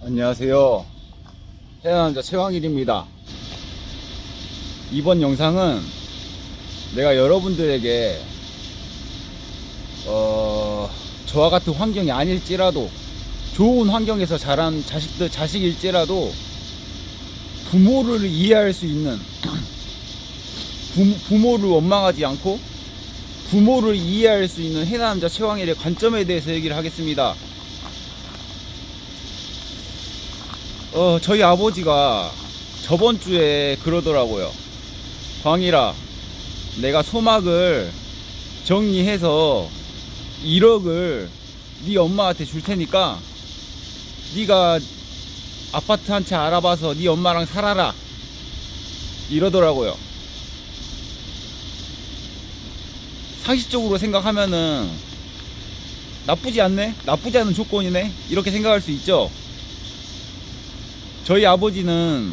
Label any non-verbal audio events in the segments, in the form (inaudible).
안녕하세요. 해남자 최왕일입니다. 이번 영상은 내가 여러분들에게 어, 저와 같은 환경이 아닐지라도 좋은 환경에서 자란 자식들 자식일지라도 부모를 이해할 수 있는 (clears throat) 부, 부모를 원망하지 않고 부모를 이해할 수 있는 해남자 최왕일의 관점에 대해서 얘기를 하겠습니다. 어, 저희 아버지가 저번 주에 그러더라고요. 광일아, 내가 소막을 정리해서 1억을 네 엄마한테 줄 테니까 네가 아파트 한 채 알아봐서 네 엄마랑 살아라. 이러더라고요. 상식적으로 생각하면은 나쁘지 않네? 나쁘지 않은 조건이네? 이렇게 생각할 수 있죠? 저희 아버지는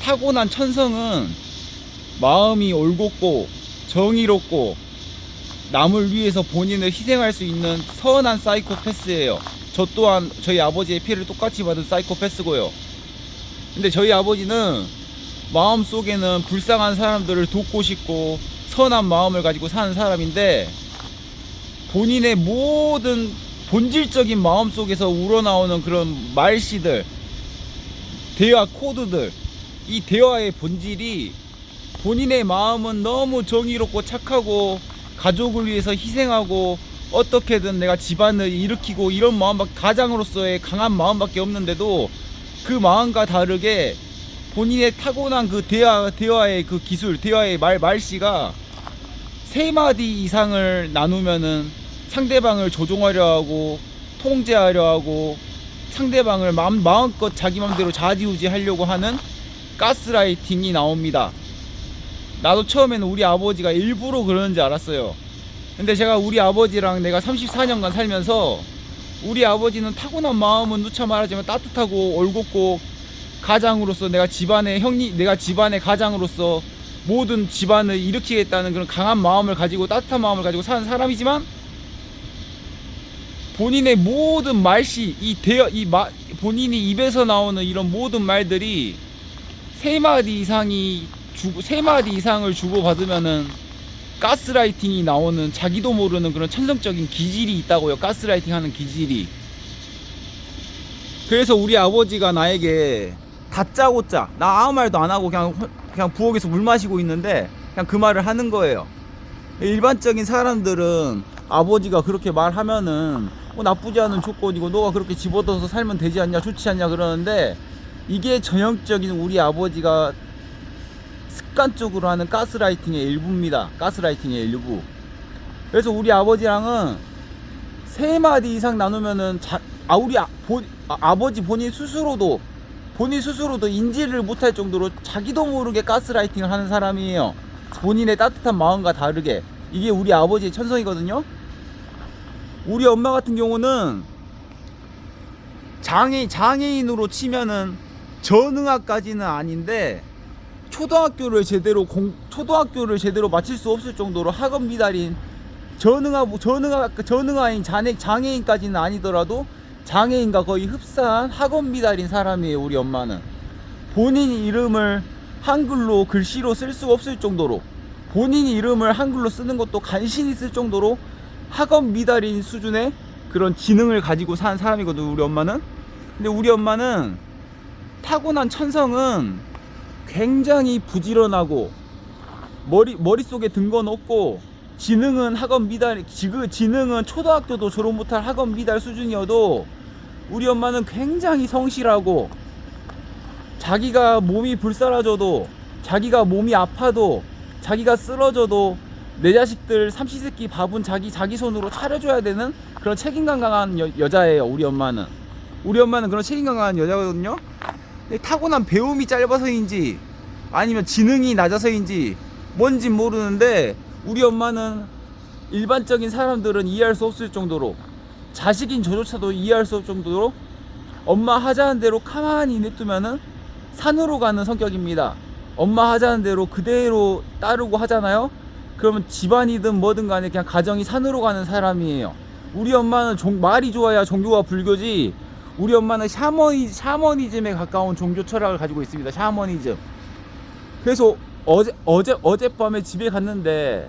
타고난 천성은 마음이 올곧고 정의롭고 남을 위해서 본인을 희생할 수 있는 선한 사이코패스예요. 저 또한 저희 아버지의 피를 똑같이 받은 사이코패스고요. 근데 저희 아버지는 마음 속에는 불쌍한 사람들을 돕고 싶고 선한 마음을 가지고 사는 사람인데 본인의 모든 본질적인 마음 속에서 우러나오는 그런 말씨들, 대화 코드들, 이 대화의 본질이 본인의 마음은 너무 정의롭고 착하고 가족을 위해서 희생하고 어떻게든 내가 집안을 일으키고 이런 마음밖 가장으로서의 강한 마음밖에 없는데도 그 마음과 다르게 본인의 타고난 그 대화 대화의 그 기술 대화의 말 말씨가 세 마디 이상을 나누면은 상대방을 조종하려 하고 통제하려 하고 상대방을 마음, 마음껏 자기 맘대로 좌지우지 하려고 하는 가스라이팅이 나옵니다. 나도 처음에는 우리 아버지가 일부러 그러는지 알았어요. 근데 제가 우리 아버지랑 내가 34년간 살면서 우리 아버지는 타고난 마음은 누차 말하지만 따뜻하고 올곧고 가장으로서 내가 집안의 형님, 내가 집안의 가장으로서 모든 집안을 일으키겠다는 그런 강한 마음을 가지고 따뜻한 마음을 가지고 사는 사람이지만 본인의 모든 말씨 이 대어 이 마, 본인이 입에서 나오는 이런 모든 말들이 세 마디 이상이 주고 세 마디 이상을 주고 받으면은 가스라이팅이 나오는 자기도 모르는 그런 천성적인 기질이 있다고요. 가스라이팅 하는 기질이. 그래서 우리 아버지가 나에게 다짜고짜 나 아무 말도 안 하고 그냥 그냥 부엌에서 물 마시고 있는데 그냥 그 말을 하는 거예요. 일반적인 사람들은 아버지가 그렇게 말하면은 뭐 나쁘지 않은 조건이고 너가 그렇게 집어넣어서 살면 되지 않냐 좋지 않냐 그러는데 이게 전형적인 우리 아버지가 습관적으로 하는 가스라이팅의 일부입니다. 가스라이팅의 일부. 그래서 우리 아버지랑은 세 마디 이상 나누면은 자, 아 우리 아, 본, 아, 버지 본인 스스로도 본인 스스로도 인지를 못할 정도로 자기도 모르게 가스라이팅을 하는 사람이에요. 본인의 따뜻한 마음과 다르게 이게 우리 아버지의 천성이거든요. 우리 엄마 같은 경우는 장애 장애인으로 치면은 전응아까지는 아닌데 초등학교를 제대로 공 초등학교를 제대로 마칠 수 없을 정도로 학업 미달인 전응아 전응아 전응아인 장애 장애인까지는 아니더라도 장애인과 거의 흡사한 학업 미달인 사람이에요 우리 엄마는. 본인 이름을 한글로 글씨로 쓸 수 없을 정도로 본인 이름을 한글로 쓰는 것도 간신히 쓸 정도로 학업 미달인 수준의 그런 지능을 가지고 산 사람이거든 우리 엄마는. 근데 우리 엄마는 타고난 천성은 굉장히 부지런하고 머리 머릿속에 든 건 없고 지능은 학업 미달 지금 지능은 초등학교도 졸업 못할 학업 미달 수준이어도 우리 엄마는 굉장히 성실하고 자기가 몸이 불살아져도 자기가 몸이 아파도 자기가 쓰러져도 내 자식들 삼시세끼 밥은 자기 자기 손으로 차려줘야 되는 그런 책임감 강한 여, 여자예요 우리 엄마는 우리 엄마는 그런 책임감 강한 여자거든요 타고난 배움이 짧아서인지 아니면 지능이 낮아서인지 뭔진 모르는데 우리 엄마는 일반적인 사람들은 이해할 수 없을 정도로 자식인 저조차도 이해할 수 없을 정도로 엄마 하자는 대로 가만히 냅두면은 산으로 가는 성격입니다. 엄마 하자는 대로 그대로 따르고 하잖아요. 그러면 집안이든 뭐든 간에 그냥 가정이 산으로 가는 사람이에요. 우리 엄마는 종, 말이 좋아야 종교가 불교지. 우리 엄마는 샤머니, 샤머니즘에 가까운 종교 철학을 가지고 있습니다. 샤머니즘. 그래서 어제 어제 어젯밤에 집에 갔는데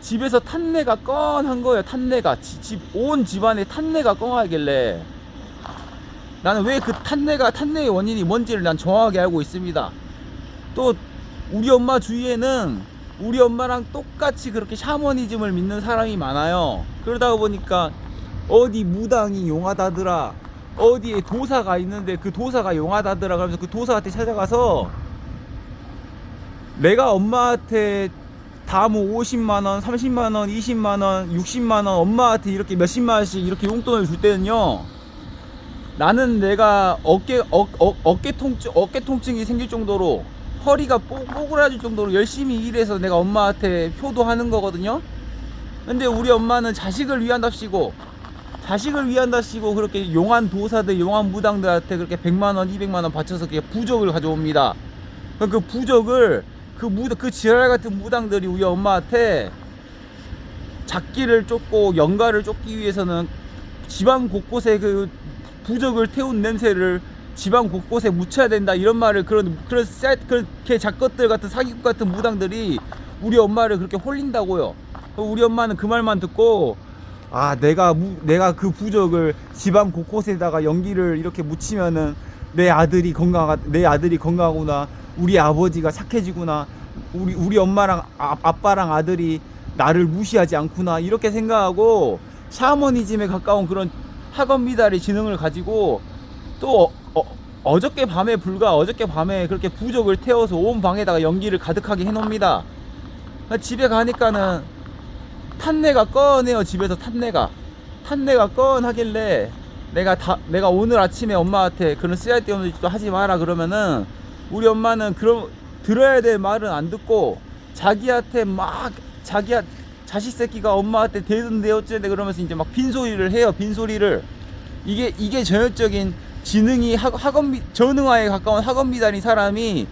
집에서 탄내가 건한 거예요. 탄내가 집온 집안에 탄내가 건하길래 나는 왜 그 탄내가 탄내의 원인이 뭔지를 난 정확하게 알고 있습니다. 또 우리 엄마 주위에는 우리 엄마랑 똑같이 그렇게 샤머니즘을 믿는 사람이 많아요. 그러다 보니까 어디 무당이 용하다더라. 어디에 도사가 있는데 그 도사가 용하다더라. 그러면서 그 도사한테 찾아가서 내가 엄마한테 다 뭐 50만원, 30만원, 20만원, 60만원 엄마한테 이렇게 몇십만원씩 이렇게 용돈을 줄 때는요. 나는 내가 어깨 어, 어, 어깨 통증 어깨 통증이 생길 정도로 허리가 뽀, 뽀그라질 정도로 열심히 일해서 내가 엄마한테 효도하는 거거든요. 근데 우리 엄마는 자식을 위한답시고 자식을 위한답시고 그렇게 용한 도사들, 용한 무당들한테 그렇게 100만 원, 200만 원 바쳐서 그렇게 부적을 가져옵니다. 그럼 그 부적을 그 무, 그 지랄 같은 무당들이 우리 엄마한테 작기를 쫓고 영가를 쫓기 위해서는 집안 곳곳에 그 부적을 태운 냄새를 집안 곳곳에 묻혀야 된다 이런 말을 그런 그런 사이트 그렇게 작것들 같은 사기꾼 같은 무당들이 우리 엄마를 그렇게 홀린다고요. 우리 엄마는 그 말만 듣고 아 내가 무, 내가 그 부적을 집안 곳곳에다가 연기를 이렇게 묻히면은 내 아들이 건강하 내 아들이 건강하구나 우리 아버지가 착해지구나 우리 우리 엄마랑 아, 아빠랑 아들이 나를 무시하지 않구나 이렇게 생각하고 샤머니즘에 가까운 그런 학원 미달의 지능을 가지고 또 어, 어, 저께 밤에 불과 어저께 밤에 그렇게 부적을 태워서 온 방에다가 연기를 가득하게 해놓습니다. 집에 가니까는 탄내가 꺼내요 집에서 탄내가 탄내가 꺼하길래 내가 다 내가 오늘 아침에 엄마한테 그런 쓰잘데없는 짓도 하지 마라 그러면은 우리 엄마는 그런 들어야 될 말은 안 듣고 자기한테 막 자기야 자식 새끼가 엄마한테 대든데 어쩌는데 그러면서 이제 막 빈소리를 해요 빈소리를 이게 이게 전형적인 지능이 학, 학원 미, 전능화에 가까운 학원 미달인 사람이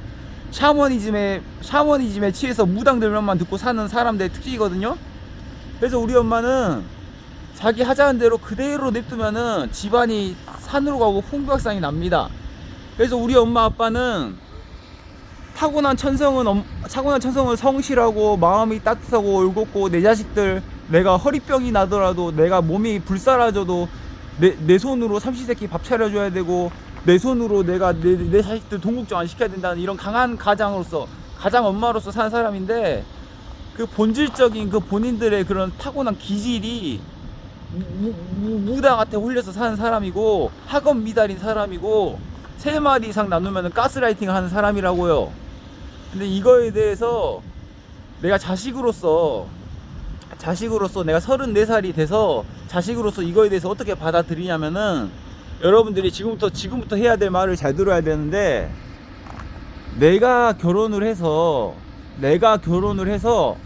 샤머니즘에 샤머니즘에 취해서 무당들만 듣고 사는 사람들의 특징이거든요. 그래서 우리 엄마는 자기 하자는 대로 그대로 냅두면은 집안이 산으로 가고 풍부박산이 납니다. 그래서 우리 엄마 아빠는 타고난 천성은 엄- 타고난 천성은 성실하고 마음이 따뜻하고 올곧고 내 자식들 내가 허리병이 나더라도 내가 몸이 불살아져도 내, 내 손으로 삼시세끼 밥 차려줘야 되고 내 손으로 내가 내, 내 자식들 동국정 안 시켜야 된다는 이런 강한 가장으로서 가장 엄마로서 산 사람인데 그 본질적인 그 본인들의 그런 타고난 기질이 무, 무, 무당한테 홀려서 사는 사람이고 학원 미달인 사람이고 세 마리 이상 나누면 가스라이팅 하는 사람이라고요. 근데 이거에 대해서 내가 자식으로서 자식으로서 내가 34살이 돼서 자식으로서 이거에 대해서 어떻게 받아들이냐면은 여러분들이 지금부터 지금부터 해야 될 말을 잘 들어야 되는데 내가 결혼을 해서 내가 결혼을 해서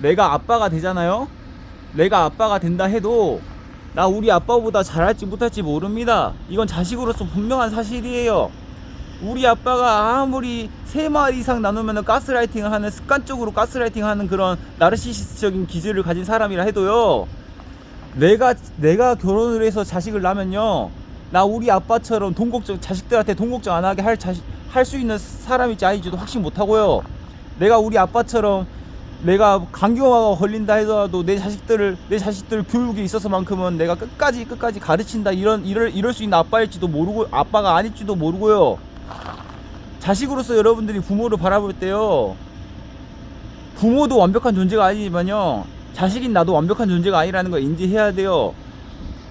내가 아빠가 되잖아요. 내가 아빠가 된다 해도 나 우리 아빠보다 잘할지 못할지 모릅니다. 이건 자식으로서 분명한 사실이에요. 우리 아빠가 아무리 세 마리 이상 나누면 가스라이팅을 하는 습관적으로 가스라이팅 하는 그런 나르시시스적인 기질을 가진 사람이라 해도요. 내가 내가 결혼을 해서 자식을 낳으면요. 나 우리 아빠처럼 돈 걱정 자식들한테 돈 걱정 안 하게 할 자식 할 수 있는 사람일지 아닌지도 확신 못 하고요. 내가 우리 아빠처럼 내가 강경화가 걸린다 하더라도 내 자식들을 내 자식들 교육에 있어서만큼은 내가 끝까지 끝까지 가르친다 이런 이럴 이럴 수 있는 아빠일지도 모르고 아빠가 아닐지도 모르고요. 자식으로서 여러분들이 부모를 바라볼 때요. 부모도 완벽한 존재가 아니지만요. 자식인 나도 완벽한 존재가 아니라는 걸 인지해야 돼요.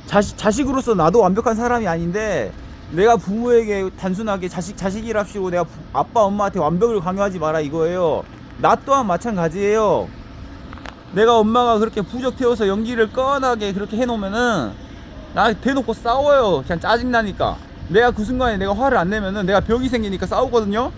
자식 자식으로서 나도 완벽한 사람이 아닌데 내가 부모에게 단순하게 자식 자식이랍시고 내가 부- 아빠 엄마한테 완벽을 강요하지 마라 이거예요. 나 또한 마찬가지예요. 내가 엄마가 그렇게 부적 태워서 연기를 꺼나게 그렇게 해놓으면은 나 대놓고 싸워요. 그냥 짜증나니까. 내가 그 순간에 내가 화를 안 내면은 내가 벽이 생기니까 싸우거든요.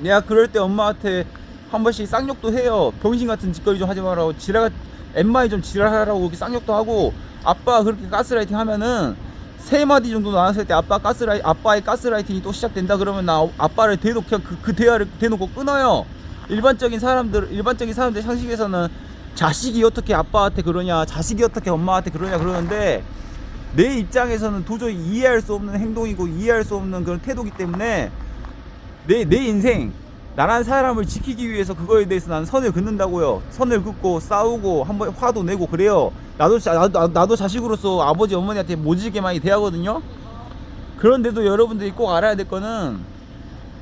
내가 그럴 때 엄마한테 한 번씩 쌍욕도 해요. 병신 같은 짓거리 좀 하지 말라고 지랄 엠마이 좀 지랄하라고 그렇게 쌍욕도 하고 아빠 그렇게 가스라이팅 하면은 세 마디 정도 나왔을 때 아빠 가스라이 아빠의 가스라이팅이 또 시작된다 그러면 나 아빠를 대놓고 그냥 그, 그 대화를 대놓고 끊어요. 일반적인 사람들 일반적인 사람들 상식에서는 자식이 어떻게 아빠한테 그러냐 자식이 어떻게 엄마한테 그러냐 그러는데 내 입장에서는 도저히 이해할 수 없는 행동이고 이해할 수 없는 그런 태도기 때문에 내, 내 인생 나란 사람을 지키기 위해서 그거에 대해서 나는 선을 긋는다고요. 선을 긋고 싸우고 한번 화도 내고 그래요. 나도 자- 나도, 나도 자식으로서 아버지 어머니한테 모질게 많이 대하거든요. 그런데도 여러분들이 꼭 알아야 될 거는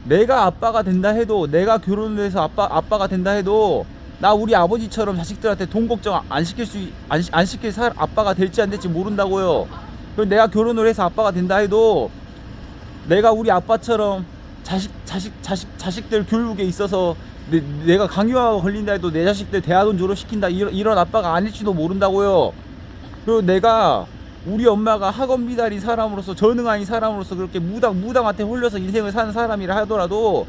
내가 아빠가 된다 해도 내가 결혼을 해서 아빠 아빠가 된다 해도 나 우리 아버지처럼 자식들한테 돈 걱정 안 시킬 수 안 안 시킬 사, 아빠가 될지 안 될지 모른다고요. 그리고 내가 결혼을 해서 아빠가 된다 해도 내가 우리 아빠처럼 자식 자식 자식 자식들 교육에 있어서 내, 내가 강요가 걸린다 해도 내 자식들 대학원 졸업시킨다 이런, 이런 아빠가 아닐지도 모른다고요. 그리고 내가 우리 엄마가 학원 비 달인 사람으로서 전능 아닌 사람으로서 그렇게 무당 무당한테 홀려서 인생을 사는 사람이라 하더라도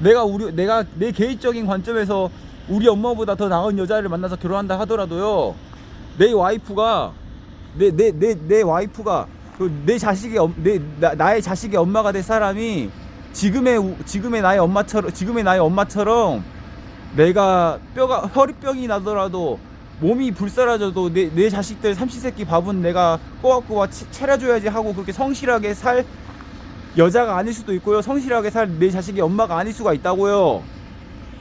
내가 우리 내가 내 개인적인 관점에서 우리 엄마보다 더 나은 여자를 만나서 결혼한다 하더라도요. 내 와이프가 내 내 내 내 와이프가 그내 자식의 엄- 내 나, 나의 자식의 엄마가 될 사람이 지금의 우- 지금의 나의 엄마처럼 지금의 나의 엄마처럼 내가 뼈가 허리병이 나더라도 몸이 불살아져도 내, 내 자식들 삼시세끼 밥은 내가 꼬박꼬박 치- 차려줘야지 하고 그렇게 성실하게 살 여자가 아닐 수도 있고요. 성실하게 살 내 자식이 엄마가 아닐 수가 있다고요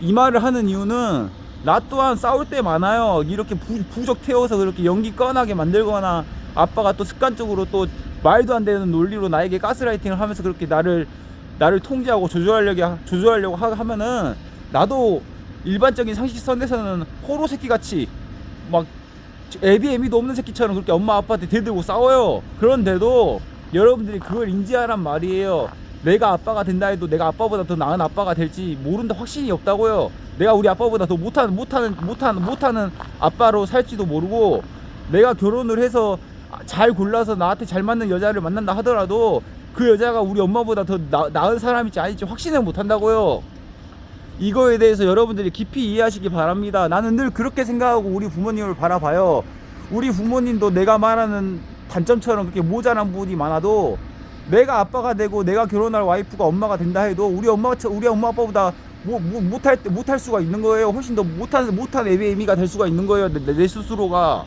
이 말을 하는 이유는 나 또한 싸울 때 많아요 이렇게 부, 부적 태워서 그렇게 연기 꺼나게 만들거나 아빠가 또 습관적으로 또 말도 안 되는 논리로 나에게 가스라이팅을 하면서 그렇게 나를 나를 통제하고 조절하려고 하- 조절하려고 하- 하면은 나도 일반적인 상식선에서는 호로 새끼 같이 막 애비 애미도 없는 새끼처럼 그렇게 엄마 아빠한테 대들고 싸워요. 그런데도 여러분들이 그걸 인지하란 말이에요. 내가 아빠가 된다 해도 내가 아빠보다 더 나은 아빠가 될지 모른다 확신이 없다고요. 내가 우리 아빠보다 더 못하는 못하는 못하는 못하는 아빠로 살지도 모르고 내가 결혼을 해서 잘 골라서 나한테 잘 맞는 여자를 만난다 하더라도 그 여자가 우리 엄마보다 더 나, 나은 사람일지 아닐지 확신을 못한다고요. 이거에 대해서 여러분들이 깊이 이해하시기 바랍니다. 나는 늘 그렇게 생각하고 우리 부모님을 바라봐요. 우리 부모님도 내가 말하는 단점처럼 그렇게 모자란 부분이 많아도 내가 아빠가 되고 내가 결혼할 와이프가 엄마가 된다 해도 우리 엄마 우리 엄마 아빠보다 뭐, 뭐 못할 수가 있는 거예요. 훨씬 더 못한 못한 애비 애미가 될 수가 있는 거예요. 내, 내 스스로가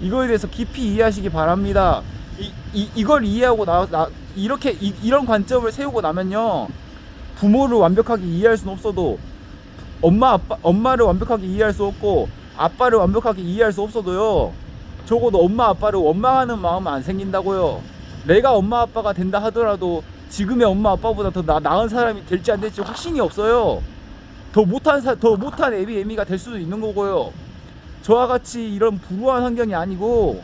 이거에 대해서 깊이 이해하시기 바랍니다. 이, 이 이걸 이해하고 나, 나 이렇게 이, 이런 관점을 세우고 나면요 부모를 완벽하게 이해할 수는 없어도 엄마 아빠 엄마를 완벽하게 이해할 수 없고 아빠를 완벽하게 이해할 수 없어도요 적어도 엄마 아빠를 원망하는 마음은 안 생긴다고요 내가 엄마 아빠가 된다 하더라도 지금의 엄마 아빠보다 더 나, 나은 사람이 될지 안 될지 확신이 없어요. 더 못한 사, 더 못한 애비 애미가 될 수도 있는 거고요. 저와 같이 이런 불우한 환경이 아니고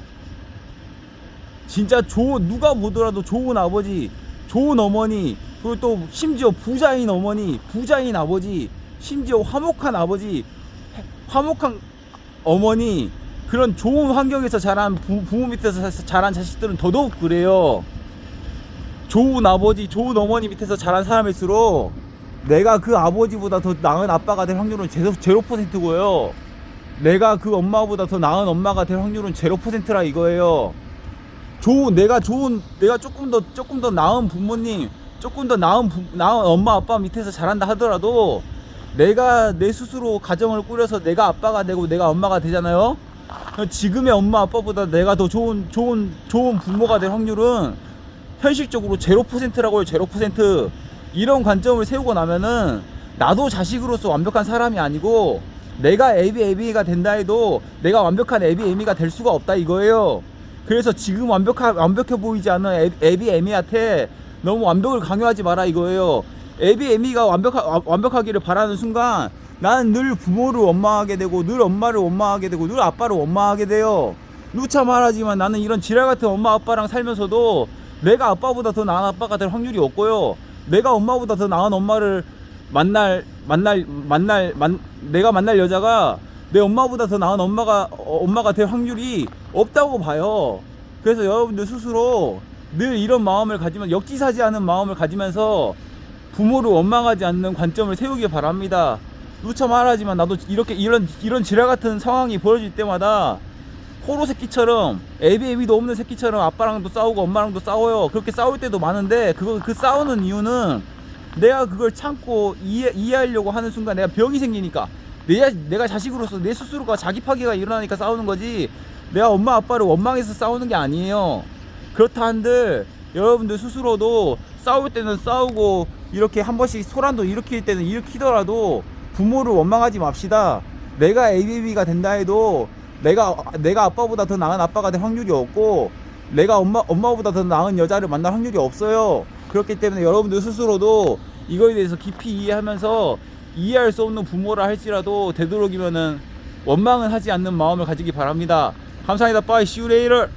진짜 좋은 누가 보더라도 좋은 아버지, 좋은 어머니, 그리고 또 심지어 부자인 어머니, 부자인 아버지, 심지어 화목한 아버지, 화목한 어머니 그런 좋은 환경에서 자란 부, 부모 밑에서 자- 자란 자식들은 더더욱 그래요. 좋은 아버지, 좋은 어머니 밑에서 자란 사람일수록 내가 그 아버지보다 더 나은 아빠가 될 확률은 제로, 제로 퍼센트고요. 내가 그 엄마보다 더 나은 엄마가 될 확률은 제로 퍼센트라 이거예요. 좋은 내가 좋은 내가 조금 더 조금 더 나은 부모님 조금 더 나은 부, 나은 엄마 아빠 밑에서 자란다 하더라도 내가 내 스스로 가정을 꾸려서 내가 아빠가 되고 내가 엄마가 되잖아요. 지금의 엄마 아빠보다 내가 더 좋은 좋은 좋은 부모가 될 확률은 현실적으로 제로 퍼센트라고요. 제로 퍼센트 이런 관점을 세우고 나면은 나도 자식으로서 완벽한 사람이 아니고 내가 애비 애비가 된다 해도 내가 완벽한 애비 애미가 될 수가 없다 이거예요. 그래서 지금 완벽하, 완벽해 보이지 않는 애, 애비 애미한테 너무 완벽을 강요하지 마라 이거예요. 애비 애미가 완벽하, 완벽하기를 바라는 순간 나는 늘 부모를 원망하게 되고 늘 엄마를 원망하게 되고 늘 아빠를 원망하게 돼요. 누차 말하지만 나는 이런 지랄 같은 엄마 아빠랑 살면서도 내가 아빠보다 더 나은 아빠가 될 확률이 없고요. 내가 엄마보다 더 나은 엄마를 만날 만날 만날 만 내가 만날 여자가 내 엄마보다 더 나은 엄마가 어, 엄마가 될 확률이 없다고 봐요. 그래서 여러분들 스스로 늘 이런 마음을 가지면 역지사지 하는 마음을 가지면서 부모를 원망하지 않는 관점을 세우길 바랍니다. 누차 말하지만 나도 이렇게 이런 이런 지랄 같은 상황이 벌어질 때마다 호로 새끼처럼 애비 애비도 없는 새끼처럼 아빠랑도 싸우고 엄마랑도 싸워요. 그렇게 싸울 때도 많은데 그거 그 싸우는 이유는 내가 그걸 참고 이해 이해하려고 하는 순간 내가 병이 생기니까 내 자- 내가 자식으로서 내 스스로가 자기 파괴가 일어나니까 싸우는 거지. 내가 엄마 아빠를 원망해서 싸우는 게 아니에요. 그렇다 한들 여러분들 스스로도 싸울 때는 싸우고 이렇게 한 번씩 소란도 일으킬 때는 일으키더라도 부모를 원망하지 맙시다. 내가 ABB가 된다 해도 내가 내가 아빠보다 더 나은 아빠가 될 확률이 없고 내가 엄마 엄마보다 더 나은 여자를 만날 확률이 없어요. 그렇기 때문에 여러분들 스스로도 이거에 대해서 깊이 이해하면서 이해할 수 없는 부모라 할지라도 되도록이면은 원망은 하지 않는 마음을 가지기 바랍니다. 감사합니다. 빠이 시우레이를